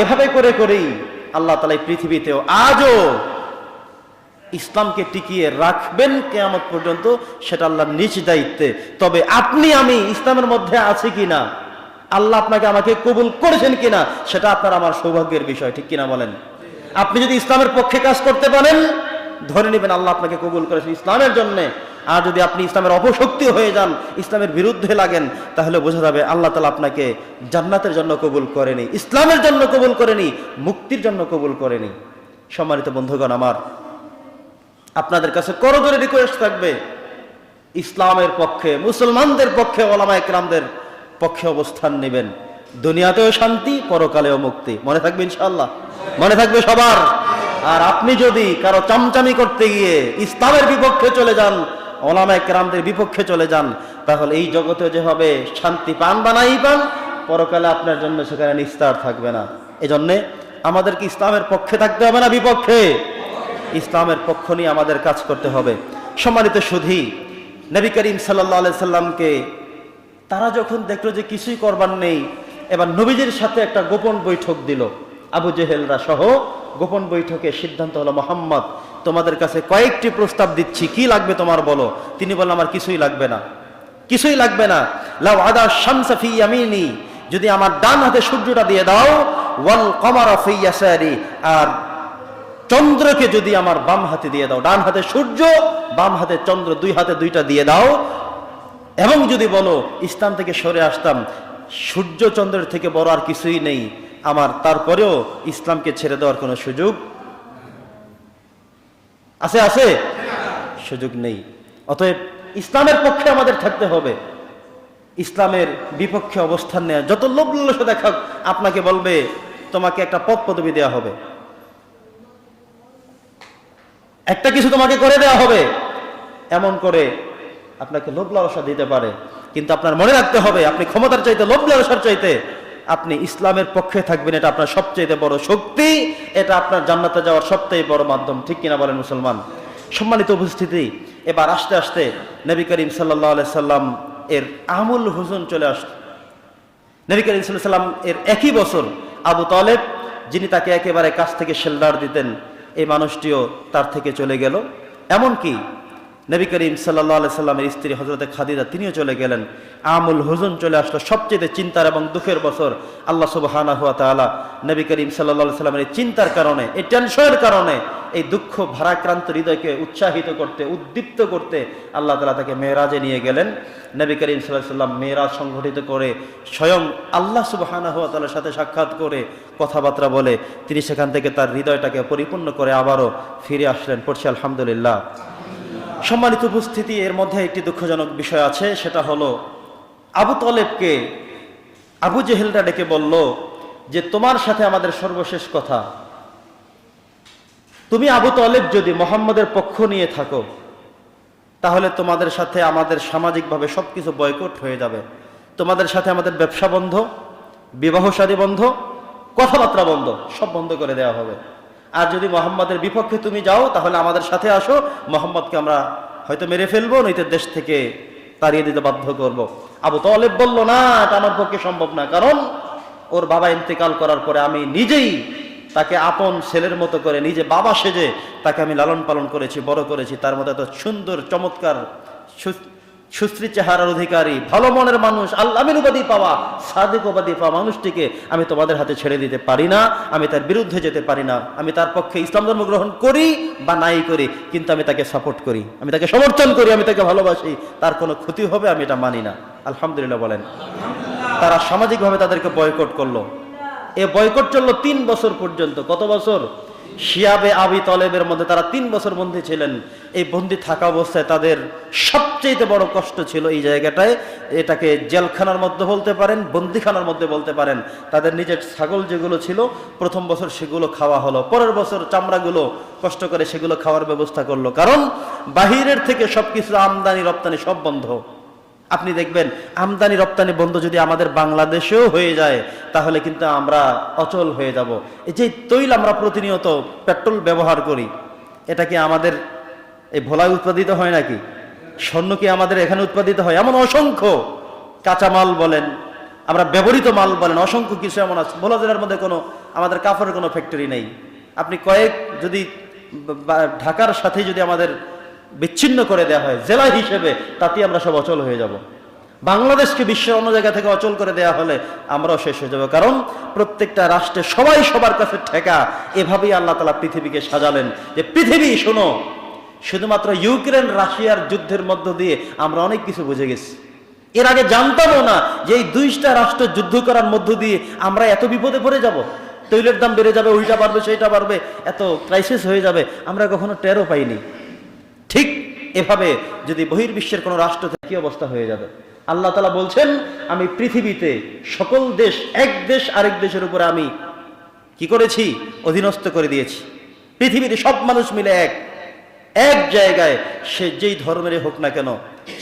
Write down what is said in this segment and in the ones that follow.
এভাবে করে করেই আল্লাহ তালা পৃথিবীতেও আজও ইসলামকে টিকিয়ে রাখবেন কেয়ামত পর্যন্ত, সেটা আল্লাহর নিজ দায়িত্বে। তবে আপনি, আমি ইসলামের মধ্যে আছি কিনা? আল্লাহ আপনাকে আমাকে কবুল করেছেন কিনা? সেটা আপনার আমার সৌভাগ্যের বিষয়, ঠিক কিনা বলেন? আপনি যদি ইসলামের পক্ষে কাজ করতে পারেন, ধরে নেবেন আল্লাহ আপনাকে কবুল করেছেন ইসলামের জন্য। আর যদি আপনি ইসলামের অপশক্তি হয়ে যান, ইসলামের বিরুদ্ধে লাগেন, তাহলে বোঝা যাবে আল্লাহ তালা আপনাকে জান্নাতের জন্য কবুল করেনি, ইসলামের জন্য কবুল করেনি, মুক্তির জন্য কবুল করেনি। সম্মানিত বন্ধুগণ আমার, আপনাদের কাছে করজোরে রিকোয়েস্ট থাকবে, ইসলামের পক্ষে, মুসলমানদের পক্ষে, ওলামা একরামদের পক্ষে অবস্থান নেবেন। দুনিয়াতেও শান্তি, পরকালেও মুক্তি। মনে থাকবে ইনশাল্লাহ মনে থাকবে সবার? আর আপনি যদি কারও চামচামি করতে গিয়ে ইসলামের বিপক্ষে চলে যান ওলামা একরামদের বিপক্ষে চলে যান, তাহলে এই জগতে যেভাবে শান্তি পান বা নাই পান, পরকালে আপনার জন্য সেখানে নিস্তার থাকবে না। এজন্যে আমাদেরকে ইসলামের পক্ষে থাকতে হবে না বিপক্ষে। ইসলামের পক্ষ নিয়ে আমাদের কাজ করতে হবে। সম্মানিত সুধী, নবী করিম সাল্লাহ সাল্লামকে তারা যখন দেখল যে কিছুই করবার নেই, এবার নবীজির সাথে একটা গোপন বৈঠক দিল। আবু জেহেলরা সহ গোপন বৈঠকে সিদ্ধান্ত হলো মোহাম্মদ তোমাদের কাছে কয়েকটি প্রস্তাব দিচ্ছি, কি লাগবে তোমার বলো? তিনি বললেন, আমার কিছুই লাগবে না। কিছুই লাগবে না? লাউ আদা শামসা ফি ইয়ামিনি। যদি আমার ডান হাতে সূর্যটা দিয়ে দাও। ওয়াল কমারা ফি ইয়াসারি। আর চন্দ্রকে যদি আমার বাম হাতে দিয়ে দাও। ডান হাতে সূর্য, বাম হাতে চন্দ্র, দুই হাতে দুইটা দিয়ে দাও। এবং যদি বলো ইসলাম থেকে সরে আসতাম, সূর্য চন্দ্রের থেকে বড় আর কিছুই নেই। আমার তারপরেও ইসলামকে ছেড়ে দেওয়ার কোনো সুযোগ আছে আছে? সুযোগ নেই। অতএব ইসলামের পক্ষে আমাদের থাকতে হবে। ইসলামের বিপক্ষে অবস্থান নেওয়া যত লোভ লালসা দেখাক, আপনাকে বলবে, তোমাকে একটা পদ পদবি দেওয়া হবে। একটা কিছু তোমাকে করে দেওয়া হবে। এমন করে আপনাকে লোভ লালসা দিতে পারে। কিন্তু আপনার মনে রাখতে হবে, আপনি ক্ষমতার চাইতে, লোভ লালসার চাইতে আপনি ইসলামের পক্ষে থাকবেন, এটা আপনার সবচেয়ে বড় শক্তি, এটা আপনার জান্নাতে যাওয়ার সবচেয়ে বড় মাধ্যম। ঠিক কিনা বলেন মুসলমান? সম্মানিত উপস্থিতি, এবার আস্তে আস্তে নবী করিম সাল্লাহ সাল্লাম এর আমুল হুজুন চলে আসত নবী করিম সাল্লাম এর একই বছর আবু তালেব, যিনি তাকে একেবারে কাছ থেকে শেল্ডার দিতেন, এই মানুষটিও তার থেকে চলে গেল। এমনকি নবী করিম সাল্লাহ সাল্লামের স্ত্রী হজরতে খাদিদা তিনিও চলে গেলেন। আমুল হুজুন চলে আসলো সবচেয়ে চিন্তার এবং দুঃখের বছর। আল্লাহ সুবাহানা হুয়া তালা নবী করিম সাল্লাহ সাল্লামের এই চিন্তার কারণে, এই টেনশনের কারণে, এই দুঃখ ভারাক্রান্ত হৃদয়কে উৎসাহিত করতে, উদ্দীপ্ত করতে আল্লাহ তালা তাকে মেয়েরাজে নিয়ে গেলেন। নবী করিম সাল্লাহ সাল্লাম মেয়েরাজ সংগঠিত করে, স্বয়ং আল্লাহ সুবাহানা হুয়া তালার সাথে সাক্ষাৎ করে কথাবার্তা বলে, তিনি সেখান থেকে তার হৃদয়টাকে পরিপূর্ণ করে আবারও ফিরে আসলেন। পড়ছি আলহামদুলিল্লাহ। সম্মানিত উপস্থিতি, এর মধ্যে একটি দুঃখজনক বিষয় আছে, সেটা হলো আবু তলেবকে আবু জেহেলটা ডেকে বলল যে, তোমার সাথে আমাদের সর্বশেষ কথা। তুমি আবু তলেব যদি মোহাম্মদের পক্ষ নিয়ে থাকো, তাহলে তোমাদের সাথে আমাদের সামাজিকভাবে সবকিছু বয়কট হয়ে যাবে। তোমাদের সাথে আমাদের ব্যবসা বন্ধ, বিবাহ শাদী বন্ধ, কথাবার্তা বন্ধ, সব বন্ধ করে দেওয়া হবে। আর যদি মোহাম্মদের বিপক্ষে তুমি যাও, তাহলে আমাদের সাথে আসো। মোহাম্মদকে আমরা হয়তো মেরে ফেলব নইতে দেশ থেকে তাড়িয়ে দিতে বাধ্য করব। আবু তলেব বলল, না, এটা আমার পক্ষে সম্ভব না। কারণ ওর বাবা ইন্তেকাল করার পরে আমি নিজেই তাকে আপন ছেলের মতো করে, নিজে বাবা সেজে তাকে আমি লালন পালন করেছি, বড় করেছি। তার মধ্যে এত সুন্দর, চমৎকার সুশ্রী চেহারার অধিকারী, ভালো মনের মানুষ উপাধি পাওয়া, সাদিক উপাধি পাওয়া মানুষটিকে আমি তোমাদের হাতে ছেড়ে দিতে পারি না, আমি তার বিরুদ্ধে যেতে পারি না, আমি তার পক্ষে ইসলাম ধর্ম গ্রহণ করি বা নাই করি, কিন্তু আমি তাকে সাপোর্ট করি, আমি তাকে সমর্থন করি, আমি তাকে ভালোবাসি, তার কোনো ক্ষতি হবে আমি এটা মানি না। আলহামদুলিল্লাহ বলেন। তারা সামাজিকভাবে তাদেরকে বয়কট করল। এ বয়কট চলল তিন বছর পর্যন্ত, কত বছর? শিয়াবে আবি তলেবের মধ্যে তারা তিন বছর বন্দী ছিলেন। এই বন্দী থাকা অবস্থায় তাদের সবচেয়ে বড় কষ্ট ছিল এই জায়গাটায়। এটাকে জেলখানার মধ্যে বলতে পারেন, বন্দিখানার মধ্যে বলতে পারেন। তাদের নিজের ছাগল যেগুলো ছিল, প্রথম বছর সেগুলো খাওয়া হলো। পরের বছর চামড়াগুলো কষ্ট করে সেগুলো খাওয়ার ব্যবস্থা করল। কারণ বাহিরের থেকে সবকিছু আমদানি রপ্তানি সব বন্ধ। আপনি দেখবেন, আমদানি রপ্তানি বন্ধ যদি আমাদের বাংলাদেশেও হয়ে যায়, তাহলে কিন্তু আমরা অচল হয়ে যাব। এই যে তৈল আমরা প্রতিনিয়ত পেট্রোল ব্যবহার করি, এটা কি আমাদের এই ভোলায় উৎপাদিত হয় নাকি? স্বর্ণ কি আমাদের এখানে উৎপাদিত হয়? এমন অসংখ্য কাঁচামাল বলেন, আমরা ব্যবহৃত মাল বলেন, অসংখ্য কিছু এমন আছে। ভোলা জেলার মধ্যে কোনো, আমাদের কাপড়ের কোনো ফ্যাক্টরি নেই। আপনি কয়েক যদি ঢাকার সাথে যদি আমাদের বিচ্ছিন্ন করে দেওয়া হয়, জেলা হিসেবে তাতে আমরা সব অচল হয়ে যাব। বাংলাদেশকে বিশ্বের অন্য জায়গা থেকে অচল করে দেওয়া হলে আমরাও শেষ হয়ে যাব। কারণ প্রত্যেকটা রাষ্ট্রে সবাই সবার কাছে ঠেকা। এভাবেই আল্লাহ তালা পৃথিবীকে সাজালেন। যে পৃথিবী, শোনো, শুধুমাত্র ইউক্রেন, রাশিয়ার যুদ্ধের মধ্য দিয়ে আমরা অনেক কিছু বুঝে গেছি। এর আগে জানতামও না যে এই দুইটা রাষ্ট্র যুদ্ধ করার মধ্য দিয়ে আমরা এত বিপদে পড়ে যাব। তৈলের দাম বেড়ে যাবে ওইটা বাড়বে, সেইটা বাড়বে, এত ক্রাইসিস হয়ে যাবে। আমরা কখনো টেরও পাইনি। ঠিক এভাবে যদি বহির্বিশ্বের কোনো রাষ্ট্র থেকে, কি অবস্থা হয়ে যাবে? আল্লাহ তালা বলছেন, আমি পৃথিবীতে সকল দেশ, এক দেশ, আরেক দেশের উপরে আমি কি করেছি? অধীনস্থ করে দিয়েছি। পৃথিবীতে সব মানুষ মিলে এক। এক জায়গায় সে যেই ধর্মেরই হোক না কেন,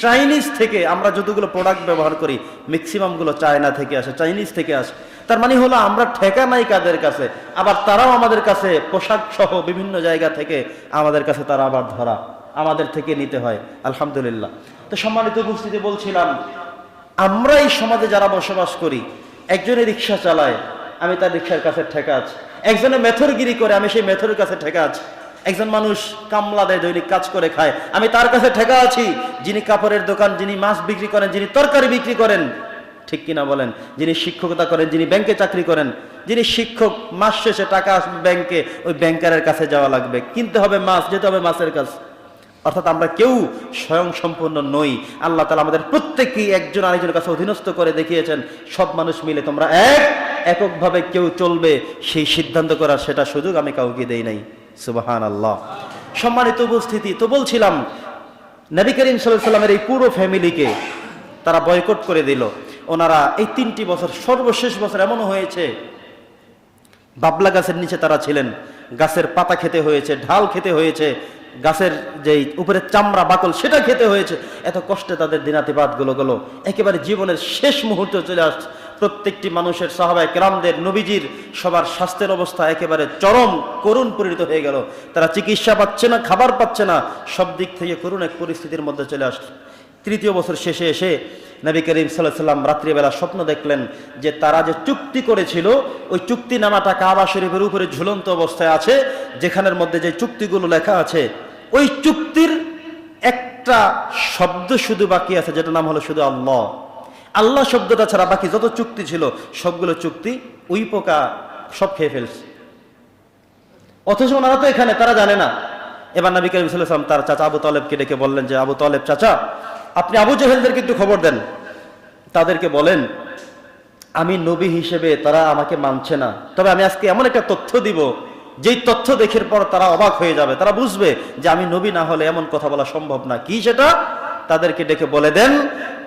চাইনিজ থেকে আমরা যতগুলো প্রোডাক্ট ব্যবহার করি ম্যাক্সিমামগুলো চায়না থেকে আসে, চাইনিজ থেকে আসে। তার মানে হলো, আমরা ঠেকা নাই কাদের কাছে, আবার তারাও আমাদের কাছে পোশাক সহ বিভিন্ন জায়গা থেকে আমাদের কাছে তারা আবার ধরা। আমাদের থেকে নিতে হয়। আলহামদুলিল্লাহ। তো সম্মানিত উপস্থিতি বলছিলাম, আমরা এই সমাজে যারা বসবাস করি, একজনে রিক্সা চালায়, আমি তার রিক্সার কাছে ঠেকা আছি। একজনে মেথরগিরি করে, আমি সেই মেথরের কাছে ঠেকা আছি। একজন মানুষ কামলা দেয়, দৈনিক কাজ করে খায়, আমি তার কাছে ঠেকা আছি। যিনি কাপড়ের দোকান, যিনি মাছ বিক্রি করেন, যিনি তরকারি বিক্রি করেন, ঠিক কিনা বলেন? যিনি শিক্ষকতা করেন, যিনি ব্যাংকে চাকরি করেন, যিনি শিক্ষক, মাস শেষে টাকা আসবে ব্যাংকে, ওই ব্যাংকারের কাছে যাওয়া লাগবে। কিনতে হবে মাছ, যেতে হবে মাছের কাছে। অর্থাৎ আমরা কেউ স্বয়ং সম্পূর্ণ নই। আল্লাহ তালা আমাদের প্রত্যেকেই একজন আরেকজনের কাছে অধীনস্থ করে দেখিয়েছেন। সব মানুষ মিলে তোমরা এক, এককভাবে কেউ চলবে, সেই সিদ্ধান্ত করার সেটা সুযোগ আমি কাউকে দেই নাই। সুবাহান আল্লাহ সম্মানিত উপস্থিতি, তো বলছিলাম, নবী করিম সাল্লামের এই পুরো ফ্যামিলিকে তারা বয়কট করে দিল। ওনারা এই তিনটি বছর, সর্বশেষ বছর এমন হয়েছে, বাবলা গাছের নিচে তারা ছিলেন। গাছের পাতা খেতে হয়েছে, ঢাল খেতে হয়েছে গাছের যে উপরে চামড়া, বাকল, সেটা খেতে হয়েছে। এত কষ্টে তাদের দিনাতিপাতগুলো। গেলো একেবারে জীবনের শেষ মুহূর্ত চলে আসছে। প্রত্যেকটি মানুষের সাহাবায় কেরামদের নবীজির সবার স্বাস্থ্যের অবস্থা একেবারে চরম, করুণ পরিণত হয়ে গেল। তারা চিকিৎসা পাচ্ছে না, খাবার পাচ্ছে না, সব দিক থেকে করুণ এক পরিস্থিতির মধ্যে চলে আসছে। তৃতীয় বছর শেষে এসে নবী করিম সাল্লাম রাত্রিবেলা স্বপ্ন দেখলেন যে তারা যে চুক্তি করেছিল, ওই চুক্তি নামাটা কাবা শরীফের উপরে ঝুলন্ত অবস্থায় আছে, যেখানের মধ্যে যে চুক্তিগুলো লেখা আছে ওই চুক্তির একটা শব্দ শুধু বাকি আছে যেটা নাম হলো শুধু আল্লাহ। আল্লাহ শব্দটা ছাড়া বাকি যত চুক্তি ছিল, সবগুলো চুক্তি ওই পোকা সব খেয়ে ফেলছে। অথচ ওনারা তো এখানে, তারা জানে না। এবার নবী করিম সাল্লাম তার চাচা আবু তলেবকে ডেকে বললেন যে, আবু তলেব, চাচা, আপনি আবু জহেলদেরকে একটু খবর দেন। তাদেরকে বলেন, আমি নবী হিসেবে তারা আমাকে মানছে না। তবে আমি আজকে এমন একটা তথ্য দিব যেই তথ্য দেখের পর তারা অবাক হয়ে যাবে। তারা বুঝবে যে আমি নবী না হলে এমন কথা বলা সম্ভব না। কি সেটা? তাদেরকে ডেকে বলে দেন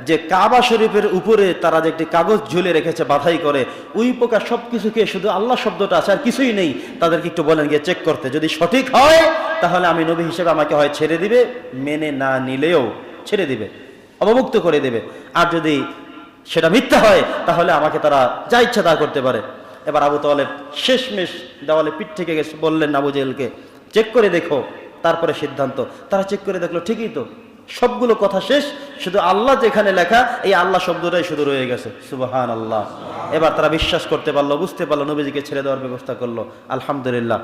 যে কাবা শরীফের উপরে তারা যে একটি কাগজ ঝুলে রেখেছে, বাধাই করে উই পোকা সবকিছুকে শুধু আল্লাহ শব্দটা আছে আর কিছুই নেই। তাদেরকে একটু বলেন, গিয়ে চেক করতে। যদি সঠিক হয়, তাহলে আমি নবী হিসেবে আমাকে হয় ছেড়ে দিবে, মেনে না নিলেও ছেড়ে দিবে, অবমুক্ত করে দেবে। আর যদি সেটা মিথ্যা হয়, তাহলে আমাকে তারা যা ইচ্ছা তা করতে পারে। এবার আবু তালেব শেষমেশ দেওয়ালে পিঠ থেকে গেছে, বললেন আবু জেলকে, চেক করে দেখো। তারপরে সিদ্ধান্ত, তারা চেক করে দেখল, ঠিকই তো। সবগুলো কথা শেষ, শুধু আল্লাহ যেখানে লেখা, এই আল্লাহ শব্দটাই শুধু রয়ে গেছে। সুবাহান আল্লাহ এবার তারা বিশ্বাস করতে পারল, বুঝতে পারল, নবীজিকে ছেড়ে দেওয়ার ব্যবস্থা করল। আলহামদুলিল্লাহ।